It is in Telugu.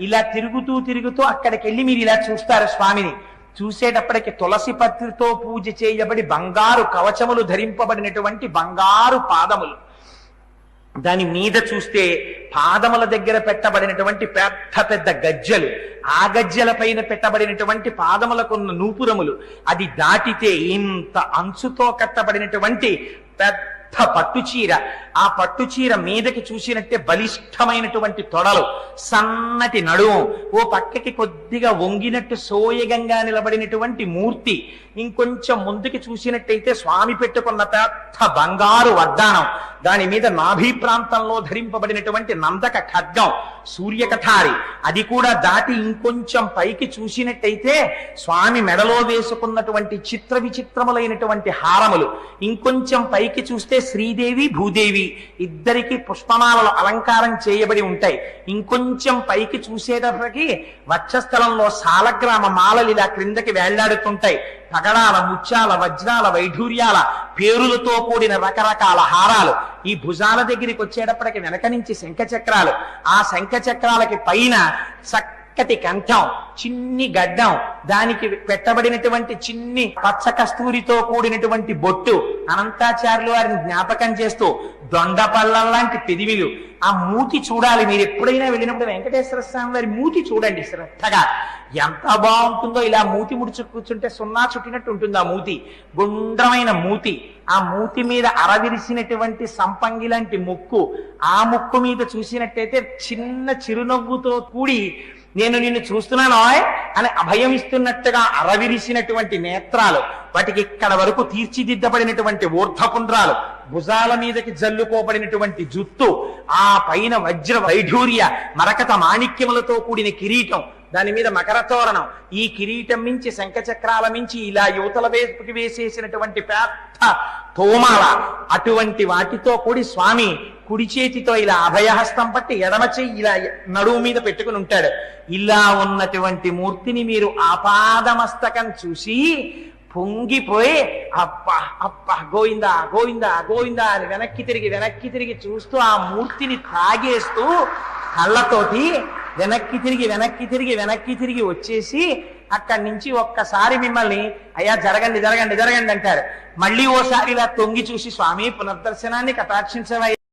ఇలా తిరుగుతూ తిరుగుతూ అక్కడికి వెళ్ళి మీరు ఇలా చూస్తారు స్వామిని. చూసేటప్పటికి తులసి పత్రితో పూజ చేయబడి బంగారు కవచములు ధరింపబడినటువంటి బంగారు పాదములు. దాని మీద చూస్తే పాదముల దగ్గర పెట్టబడినటువంటి పెద్ద పెద్ద గజ్జలు. ఆ గజ్జల పైన పెట్టబడినటువంటి పాదములకున్న నూపురములు. అది దాటితే ఇంత అంచుతో కట్టబడినటువంటి పెద్ద పట్టుచీర ఆ పట్టుచీర మీదకి చూసినట్టే బలిష్టమైనటువంటి తొడలు. సన్నటి నడుము. ఓ పక్కకి కొద్దిగా వంగినట్టు సోయగంగా నిలబడినటువంటి మూర్తి. ఇంకొంచెం ముందుకి చూసినట్టయితే స్వామి పెట్టుకున్న పెద్ద బంగారు వడ్డానం దాని మీద నాభి ప్రాంతంలో ధరింపబడినటువంటి నందక ఖడ్గం సూర్యకఠారి అది కూడా దాటి ఇంకొంచెం పైకి చూసినట్టయితే స్వామి మెడలో వేసుకున్నటువంటి చిత్ర విచిత్రములైనటువంటి హారములు. ఇంకొంచెం పైకి చూస్తే శ్రీదేవి భూదేవి ఇద్దరికి పుష్పమాలలు అలంకారం చేయబడి ఉంటాయి. ఇంకొంచెం పైకి చూసేటప్పటికి వక్షస్థలంలో సాలగ్రామ మాలలు ఇలా క్రిందకి వేళ్ళాడుతుంటాయి. తగడాల ముత్యాల వజ్రాల వైఢూర్యాల పేరులతో కూడిన రకరకాల హారాలు. ఈ భుజాల దగ్గరికి వచ్చేటప్పటికి వెనక నుంచి శంఖచక్రాలు. ఆ శంఖచక్రాలకి పైన చక్కటి కంఠం. చిన్ని గడ్డం. దానికి పెట్టబడినటువంటి చిన్ని పచ్చ కస్తూరితో కూడినటువంటి బొట్టు అనంతాచార్యులు వారిని జ్ఞాపకం చేస్తూ దొండపల్లం లాంటి పెదివిలు. ఆ మూతి చూడాలి. మీరు ఎప్పుడైనా వెళ్ళినప్పుడు వెంకటేశ్వర స్వామి వారి మూతి చూడండి శ్రద్ధగా. ఎంత బాగుంటుందో ఇలా మూతి ముడుచు కూర్చుంటే సున్నా చుట్టినట్టు ఉంటుంది ఆ మూతి. గుండ్రమైన మూతి. ఆ మూతి మీద అరవిరిసినటువంటి సంపంగి లాంటి ముక్కు. ఆ ముక్కు మీద చూసినట్టయితే చిన్న చిరునవ్వుతో కూడి నేను నిన్ను చూస్తున్నాను. బాయ్ అని అభయం ఇస్తున్నట్టుగా అరవిరిసినటువంటి నేత్రాలు వాటికి ఇక్కడ వరకు తీర్చిదిద్దబడినటువంటి ఊర్ధపుండ్రాలు భుజాల మీదకి జల్లుకోబడినటువంటి జుత్తు ఆ పైన వజ్ర వైఢూర్య మరకత మాణిక్యములతో కూడిన కిరీటం దాని మీద మకర తోరణం. ఈ కిరీటం మించి శంఖచక్రాల మించి ఇలా యువతల వేపుకి వేసేసినటువంటి పెద్ద తోమాల. అటువంటి వాటితో కూడి స్వామి కుడి చేతితో ఇలా అభయహస్తం పట్టి ఎడమ చెయ్యి ఇలా నడువు మీద పెట్టుకుని ఉంటాడు. ఇలా ఉన్నటువంటి మూర్తిని మీరు ఆపాదమస్తకం చూసి పొంగిపోయి అబ్బా అప్ప గోయిందా గోయిందా గోయిందా అని వెనక్కి తిరిగి వెనక్కి తిరిగి చూస్తూ ఆ మూర్తిని తాగేస్తూ కళ్ళతోటి వెనక్కి తిరిగి వెనక్కి తిరిగి వెనక్కి తిరిగి వచ్చేసి అక్కడి నుంచి ఒక్కసారి మిమ్మల్ని అయ్యా జరగండి జరగండి జరగండి అంటారు. మళ్ళీ ఓసారి ఇలా తొంగి చూసి స్వామి పునర్దర్శనాన్ని కటాక్షించవయ్యా.